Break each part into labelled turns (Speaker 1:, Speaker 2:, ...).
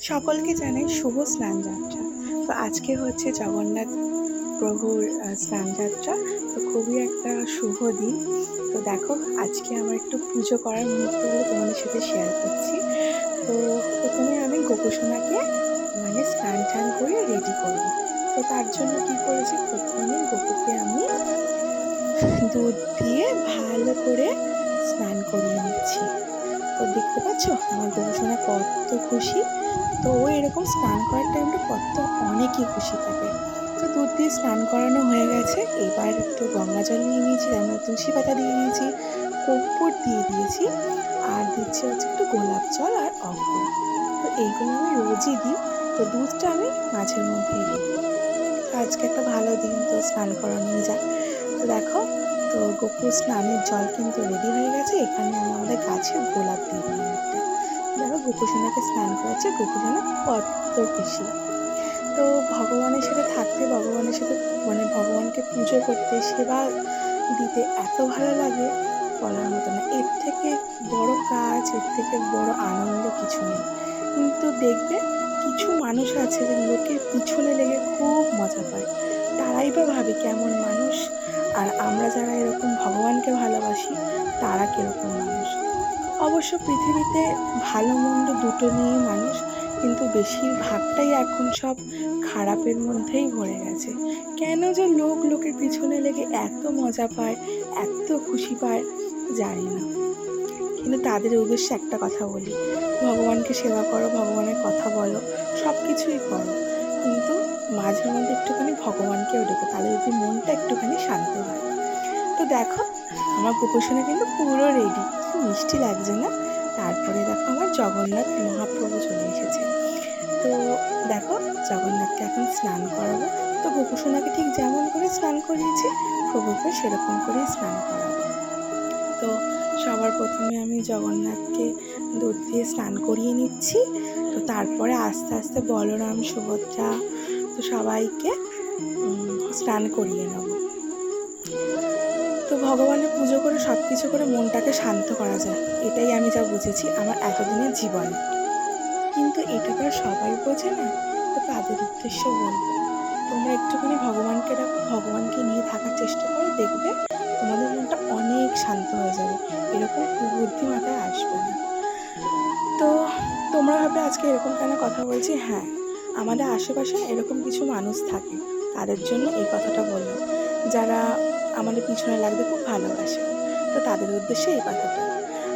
Speaker 1: সকলকে জানাই শুভ স্নান যাত্রা। তো আজকে হচ্ছে জগন্নাথ প্রভুর স্নান যাত্রা। তো খুবই একটা শুভ দিন। তো দেখো, আজকে আমার একটু পুজো করার মুহূর্তগুলো তোমাদের সাথে শেয়ার করছি। তো প্রথমে আমি গোপসোনাকে মানে স্নান টান করে রেডি করব। তো তার জন্য কি করেছি? প্রথমে গোপুকে আমি দুধ দিয়ে ভালো করে স্নান করিয়ে নিচ্ছি। তো দেখতে পাচ্ছ? আমার গোপসোনা কত খুশি। তো ও এরকম স্নান করার টাইমটা কত অনেকই খুশি থাকে। তো দুধ দিয়ে স্নান করানো হয়ে গেছে। এবার একটু গঙ্গা জল নিয়ে নিয়েছি আমরা তুলসী পাতা দিয়ে নিয়েছি, কর্পূর দিয়ে দিয়েছি, আর দিচ্ছি হচ্ছে একটু গোলাপ জল আর অগ্র তো এইগুলো আমি রোজই দিই। তো দুধটা আমি মাঝের মধ্যেই দিই। আজকে একটা ভালো দিন, তো স্নান করানো যাক। তো দেখো তো গোপুর স্নানের জল কিন্তু রেডি হয়ে গেছে। এখানে আমি আমাদের গাছে গোলাপ দিয়ে দিলাম একটা। দেখো গোপুসোনাকে স্নান করাচ্ছে গোপুসোনা কত খুশি তো ভগবানের সাথে থাকতে, ভগবানের সাথে মানে ভগবানকে পুজো করতে, সেবা দিতে এত ভালো লাগে বলার মতো না। এর থেকে বড় কাজ, এর থেকে বড় আনন্দ কিছু নেই। কিন্তু দেখবে, কিছু মানুষ আছে যে লোকের পিছনে লেগে খুব মজা পায়। তারাই বা ভাবে কেমন মানুষ। আর আমরা যারা এরকম ভগবানকে ভালোবাসি, তারা কীরকম মানুষ? অবশ্য পৃথিবীতে ভালো মন্দ দুটো নিয়েই মানুষ, কিন্তু বেশিরভাগটাই এখন সব খারাপের মধ্যেই ভরে গেছে। কেন যে লোক লোকের পিছনে লেগে এত মজা পায়, এত খুশি পায়, জানি না। কিন্তু তাদের উদ্দেশ্যে একটা কথা বলি, ভগবানকে সেবা করো, ভগবানের কথা বলো সব কিছুই করো। কিন্তু মাঝে মধ্যে একটুখানি ভগবানকেও ডেকো তাহলে যদি মনটা একটুখানি শান্ত হয়। তো দেখো, আমার গোপোষণা কিন্তু পুরো রেডি কি মিষ্টি লাগছে না? তারপরে দেখো আমার জগন্নাথ মহাপ্রভু চলে এসেছে। তো দেখো, জগন্নাথকে এখন স্নান করাবো। তো গোপোষণাকে ঠিক যেমন করে স্নান করিয়েছি, প্রভুকে সেরকম করেই স্নান করাবো। তো সবার প্রথমে আমি জগন্নাথকে দুধ দিয়ে স্নান করিয়ে নিচ্ছি। তো তারপরে আস্তে আস্তে বলরাম, সুভদ্রা তো সবাইকে স্নান করিয়ে নেব। তো ভগবানের পুজো করে সব কিছু করে মনটাকে শান্ত করা যায় এটাই আমি যা বুঝেছি আমার এতদিনের জীবনে। কিন্তু এটা তো সবাই বোঝে না? তো তাদের উদ্দেশ্য বলব। তোমরা একটুখানি ভগবানকে রাখো ভগবানকে নিয়ে থাকার চেষ্টা করো দেখবে তোমাদের মনটা অনেক শান্ত হয়ে যাবে, এরকম বুদ্ধি মাথায় আসবে না। তো তোমরা ভাবে আজকে এরকম কেন কথা বলছি? হ্যাঁ আমাদের আশেপাশে এরকম কিছু মানুষ থাকে, তাদের জন্য এই কথাটা বললাম। যারা আমাদের পিছনে লাগতে খুব ভালোবাসে, তো তাদের উদ্দেশ্যে এই কথাটা।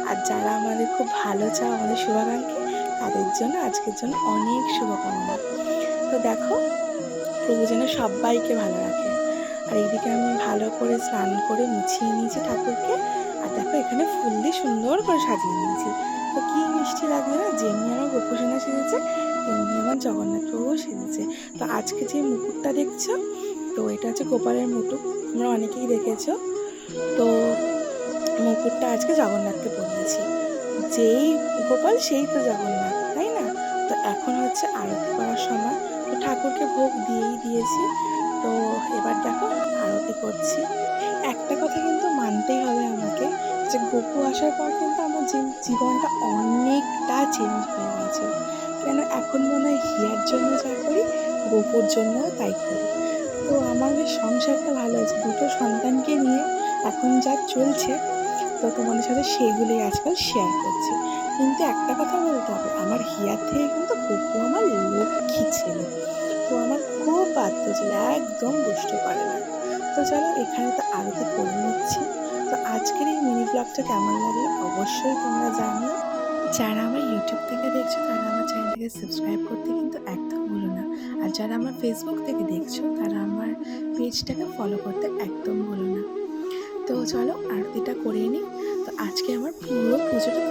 Speaker 1: আর যারা আমাদের খুব ভালো চাও আমাদের শুভাকাঙ্ক্ষী, তাদের জন্য আজকের জন্য অনেক শুভকামনা। তো দেখো, প্রভু যেন সবাইকে ভালো রাখে। আর এইদিকে আমি ভালো করে স্নান করে মুছিয়ে নিয়েছি ঠাকুরকে, আর দেখো এখানে ফুল দিয়ে সুন্দর করে সাজিয়ে নিয়েছি। তো কি মিষ্টি লাগবে না? যেমনি আমার গোপসোনা সেজেছে তেমনি আমার জগন্নাথ প্রভু সেজেছে। তো আজকে যে মুকুটটা দেখছ, তো এটা হচ্ছে গোপালের মুকুট। তোমরা অনেকেই দেখেছ। তো মুকুটটা আজকে জগন্নাথকে পরিয়েছি। যেই গোপাল, সেই তো জগন্নাথ, তাই না? তো এখন হচ্ছে আরতি করার সময়। তো ঠাকুরকে ভোগ দিয়েই দিয়েছি। তো এবার দেখো আরতি করছি। একটা কথা কিন্তু মানতেই হবে আমাকে। যে গপু আসার পর কিন্তু আমার জীবনটা অনেকটা চেঞ্জ হয়ে গেছে। কেন এখন মনে হয় হিয়ার জন্য যা করি, গপুর জন্যও তাই করি। তো আমাদের সংসারটা ভালো আছে। দুটো সন্তানকে নিয়ে এখন যা চলছে, তো তোমাদের সাথে সেগুলোই আজকাল শেয়ার করছি। কিন্তু একটা কথা বলতে হবে, আমার হিয়ার থেকে কিন্তু গপু আমার লক্ষ্মী ছেলে। তো আমার খুব বাধ্য ছিল একদম দুষ্ট করে না। তো চলো এখানে তো আরতি করে নিচ্ছি। তো আজকের এই মিনি ব্লগটা কেমন লাগে অবশ্যই তোমরা জানো যারা আমার ইউটিউব থেকে দেখছ, তারা আমার চ্যানেলকে সাবস্ক্রাইব করতে কিন্তু একদম ভুলো না। আর যারা আমার ফেসবুক থেকে দেখছ, তারা আমার পেজটাকে ফলো করতে একদম ভুলো না। তো চলো আরতিটা করে নিই তো আজকে আমার পুরো পুজোটা